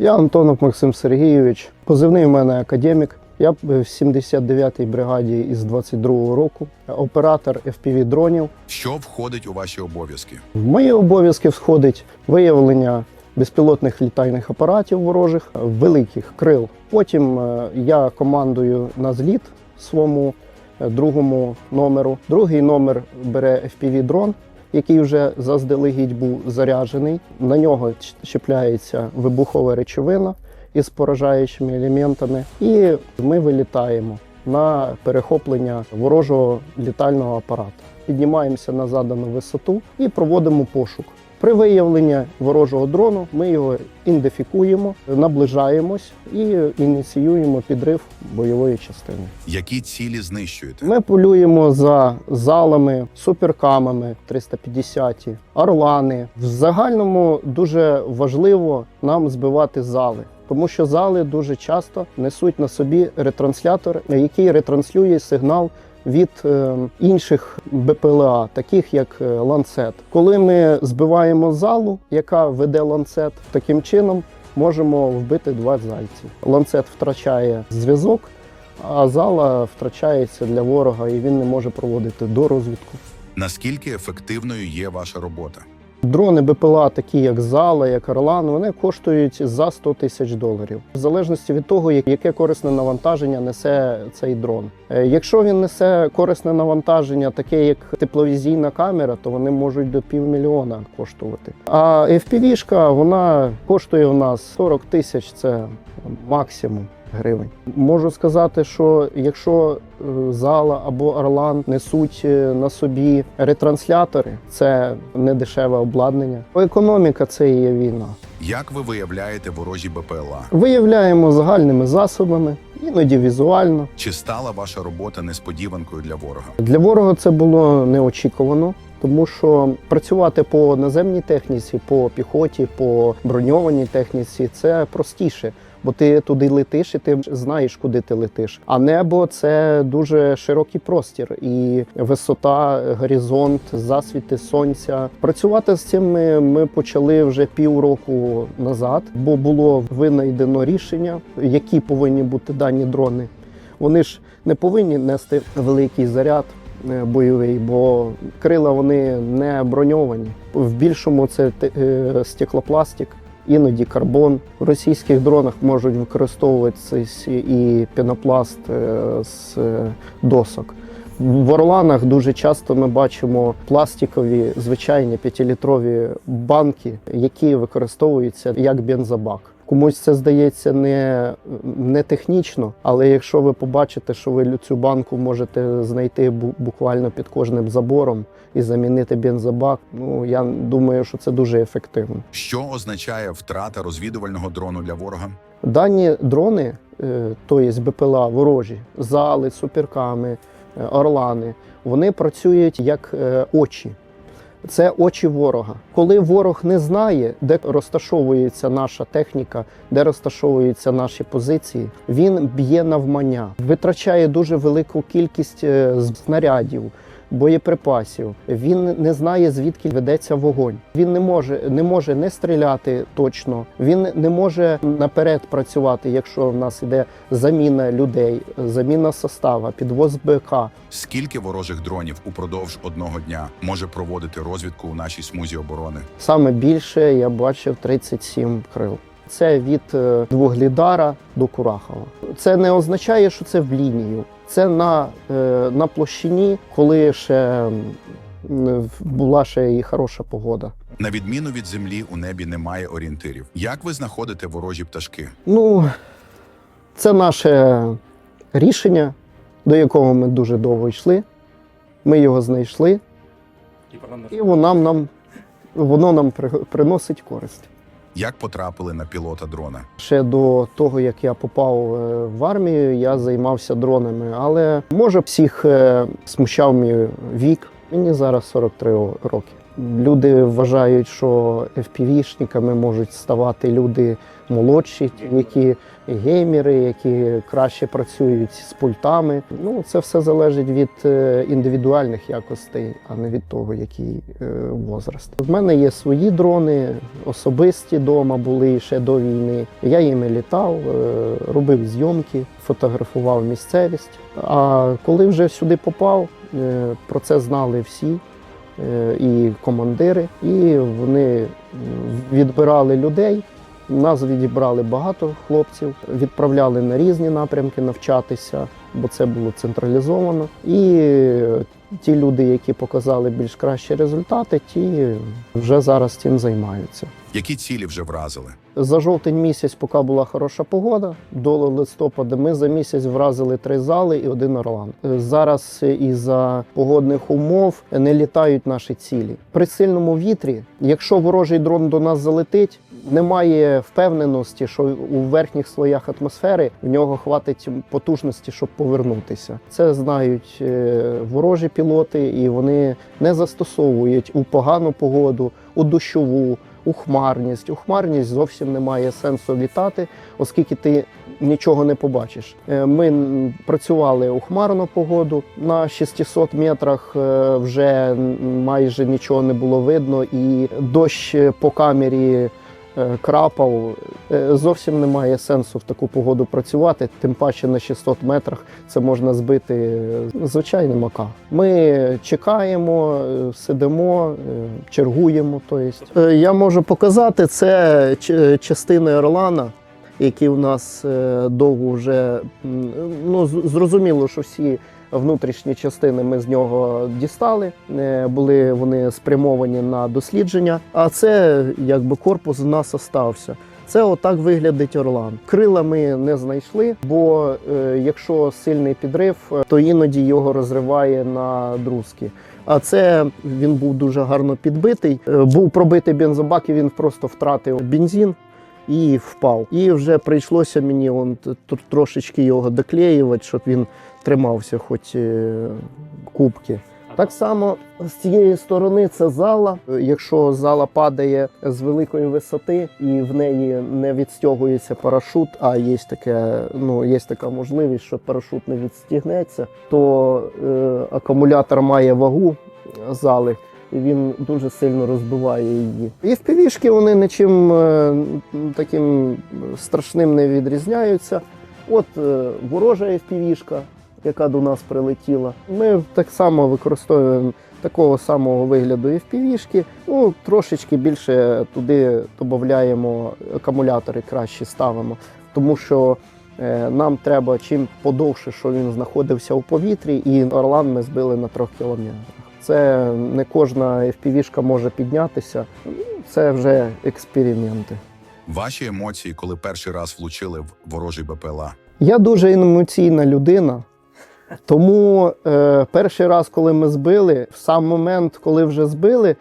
Я Антонов Максим Сергійович. Позивний у мене академік. Я в 79-й бригаді із 22-го року, оператор FPV дронів. Що входить у ваші обов'язки? В мої обов'язки входить виявлення безпілотних літальних апаратів ворожих, великих крил. Потім е, я командую на зліт своєму е, другому номеру. Другий номер бере FPV дрон, який вже заздалегідь був заряджений. На нього чіпляється вибухова речовина із поражаючими елементами, і ми вилітаємо на перехоплення ворожого літального апарату. Піднімаємося на задану висоту і проводимо пошук. При виявленні ворожого дрону ми його ідентифікуємо, наближаємось і ініціюємо підрив бойової частини. Які цілі знищуєте? Ми полюємо за залами, суперкамами 350, орлани. В загальному дуже важливо нам збивати зали. Тому що зали дуже часто несуть на собі ретранслятор, який ретранслює сигнал від е, інших БПЛА, таких як е, ланцет. Коли ми збиваємо залу, яка веде ланцет, таким чином можемо вбити два зайці. Ланцет втрачає зв'язок, а зала втрачається для ворога, і він не може проводити до розвідку. Наскільки ефективною є ваша робота? Дрони БПЛА, такі як Зала, як Орлан, вони коштують за 100 тисяч доларів, в залежності від того, яке корисне навантаження несе цей дрон. Е, Якщо він несе корисне навантаження, таке як тепловізійна камера, то вони можуть до півмільйона коштувати. А FPV-шка, вона коштує у нас 40 тисяч, це максимум. Гривень можу сказати, що якщо е, зала або Орлан несуть е, на собі ретранслятори, це не дешеве обладнання. Економіка це і є війна. Як ви виявляєте ворожі БПЛА? Виявляємо загальними засобами, іноді візуально. Чи стала ваша робота несподіванкою для ворога? Для ворога це було неочікувано. Тому що працювати по наземній техніці, по піхоті, по броньованій техніці це простіше, бо ти туди летиш і ти знаєш, куди ти летиш. А небо це дуже широкий простір і висота, горизонт, засвіти сонця. Працювати з цим ми, ми почали вже півроку назад, бо було винайдено рішення, які повинні бути дані дрони. Вони ж не повинні нести великий заряд е, бойовий, бо крила вони не броньовані. В більшому це е, стеклопластик, іноді карбон. В російських дронах можуть використовуватися і пінопласт е, з досок. В Орланах дуже часто ми бачимо пластикові звичайні п'ятилітрові банки, які використовуються як бензобак. Комусь це здається не, не технічно, але якщо ви побачите, що ви цю банку можете знайти буквально під кожним забором і замінити бензобак, ну я думаю, що це дуже ефективно. Що означає втрата розвідувального дрону для ворога? Дані дрони, тобто БПЛА, ворожі, зали, суперками, е, орлани, вони працюють як е, очі. Це очі ворога. Коли ворог не знає, де розташовується наша техніка, де розташовуються наші позиції, він б'є навмання, витрачає дуже велику кількість е, снарядів, боєприпасів. Він не знає звідки ведеться вогонь. Він не може не може не стріляти точно. Він не може наперед працювати, якщо в нас іде заміна людей, заміна состава, підвоз БК. Скільки ворожих дронів упродовж одного дня може проводити розвідку у нашій смузі оборони? Саме більше я бачив 37 крил. Це від е, Двоглідара до Курахова. Це не означає, що це в лінію. Це на, е, на площині, коли ще була ще і хороша погода. На відміну від землі, у небі немає орієнтирів. Як ви знаходите ворожі пташки? Ну, це наше рішення, до якого ми дуже довго йшли. Ми його знайшли, і воно нам, воно нам приносить користь. Як потрапили на пілота дрона? Ще до того, як я попав е, в армію, я займався дронами. Але може всіх е, смущав мій вік. Мені зараз 43 роки. Люди вважають, що FPV-шниками можуть ставати люди молодші, які геймери, які краще працюють з пультами. Ну, це все залежить від е, індивідуальних якостей, а не від того, який е, возраст. В мене є свої дрони, особисті вдома були ще до війни. Я їми літав, е, робив зйомки, фотографував місцевість. А коли вже сюди попав, про це знали всі. Е, І командири, і вони відбирали людей. Нас відібрали багато хлопців, відправляли на різні напрямки навчатися, бо це було централізовано. І е, ті люди, які показали більш кращі результати, ті вже зараз цим займаються. Які цілі вже вразили? За жовтень місяць, поки була хороша погода, до листопада ми за місяць вразили три зали і один орлан. Е, Зараз із-за погодних умов не літають наші цілі. При сильному вітрі, якщо ворожий дрон до нас залетить, немає впевненості, що у верхніх слоях атмосфери в нього хватить потужності, щоб повернутися. Це знають е, ворожі пілоти, і вони не застосовують у погану погоду, у дощову, у хмарність. Зовсім немає сенсу літати, оскільки ти нічого не побачиш. Е, Ми працювали у хмарну погоду. На 600 метрах е, вже майже нічого не було видно, і дощ по камері. Е, Крапав Е, зовсім немає сенсу в таку погоду працювати, тим паче на 600 метрах це можна збити е, звичайним АК. Ми чекаємо, сидимо, чергуємо. Тобто. Я можу показати це частини Орлана, які у нас довго вже ну зрозуміло, що всі. Внутрішні частини ми з нього дістали, е, були вони спрямовані на дослідження. А це якби корпус в нас остався. Це отак виглядить орлан. Крила ми не знайшли, бо е, якщо сильний підрив, е, то іноді його розриває на друзки. А це він був дуже гарно підбитий. Е, був пробитий бензобак, і він просто втратив бензин. І впав. І вже прийшлося мені он, трошечки його доклеювати, щоб він тримався, хоч е, кубки. Так само з цієї сторони це зала. Якщо зала падає з великої висоти і в неї не відстягується парашут, а є таке, ну є така можливість, що парашут не відстігнеться, то е, акумулятор має вагу зали. І він дуже сильно розбиває її. І в півішки вони нічим е, таким страшним не відрізняються. От е, ворожа FPV-шка, яка до нас прилетіла. Ми так само використовуємо такого самого вигляду FPV-шки. Ну, трошечки більше туди додаємо акумулятори, краще ставимо, тому що е, нам треба чим подовше, що він знаходився у повітрі, і Орлан ми збили на трьох кілометрах. Це не кожна FPV-шка може піднятися. Це вже експерименти. Ваші емоції, коли перший раз влучили в ворожий БПЛА? Я дуже емоційна людина. Тому е, перший раз, коли ми збили, в сам момент, коли вже збили,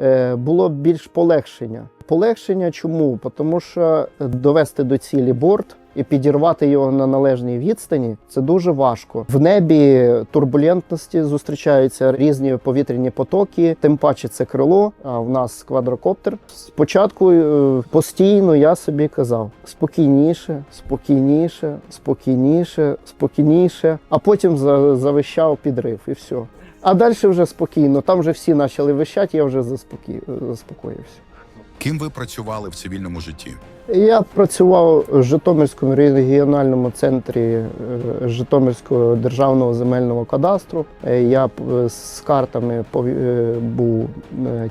е, було більш полегшення. Полегшення чому? Тому що довести до цілі борт і підірвати його на належній відстані це дуже важко. В небі турбулентності зустрічаються різні повітряні потоки, тим паче це крило. А в нас квадрокоптер. Спочатку е, постійно я собі казав спокійніше, спокійніше, спокійніше, спокійніше, а потім за- завищав підрив і все. А далі вже спокійно. Там вже всі почали вищати, я вже заспокій... заспокоївся. Ким ви працювали в цивільному житті? Я працював в Житомирському регіональному центрі е, Житомирського державного земельного кадастру. Е, Я з картами е, був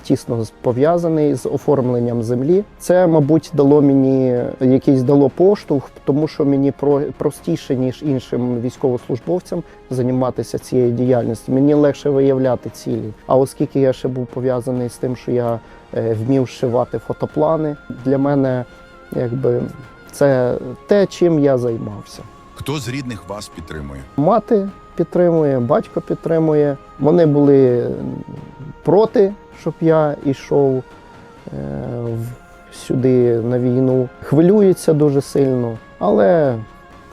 тісно пов'язаний з оформленням землі. Це, мабуть, дало мені якийсь дало поштовх, тому що мені про- простіше ніж іншим військовослужбовцям займатися цією діяльністю. Мені легше виявляти цілі. А оскільки я ще був пов'язаний з тим, що я вмів шивати фотоплани, для мене якби це те, чим я займався. Хто з рідних вас підтримує? Мати підтримує, батько підтримує. Вони були проти, щоб я йшов е, сюди на війну. Хвилюються дуже сильно, але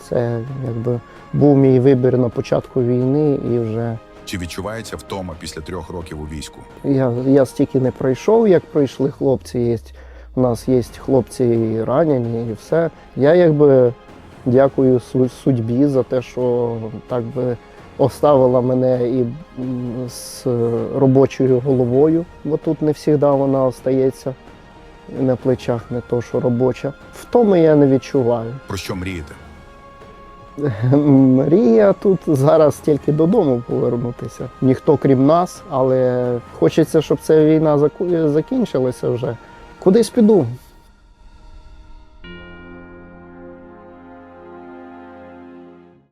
це якби був мій вибір на початку війни, і вже Чи відчувається втома після трьох років у війську? Я, я стільки не пройшов, як пройшли хлопці. Є, у нас є хлопці і ранені, і все. Я якби дякую судьбі за те, що так би оставила мене і з робочою головою, бо тут не завжди вона остається на плечах, не то, що робоча. Втоми я не відчуваю. Про що мрієте? Мрія тут зараз тільки додому повернутися. Ніхто крім нас, але хочеться, щоб ця війна закінчилася вже. Кудись піду.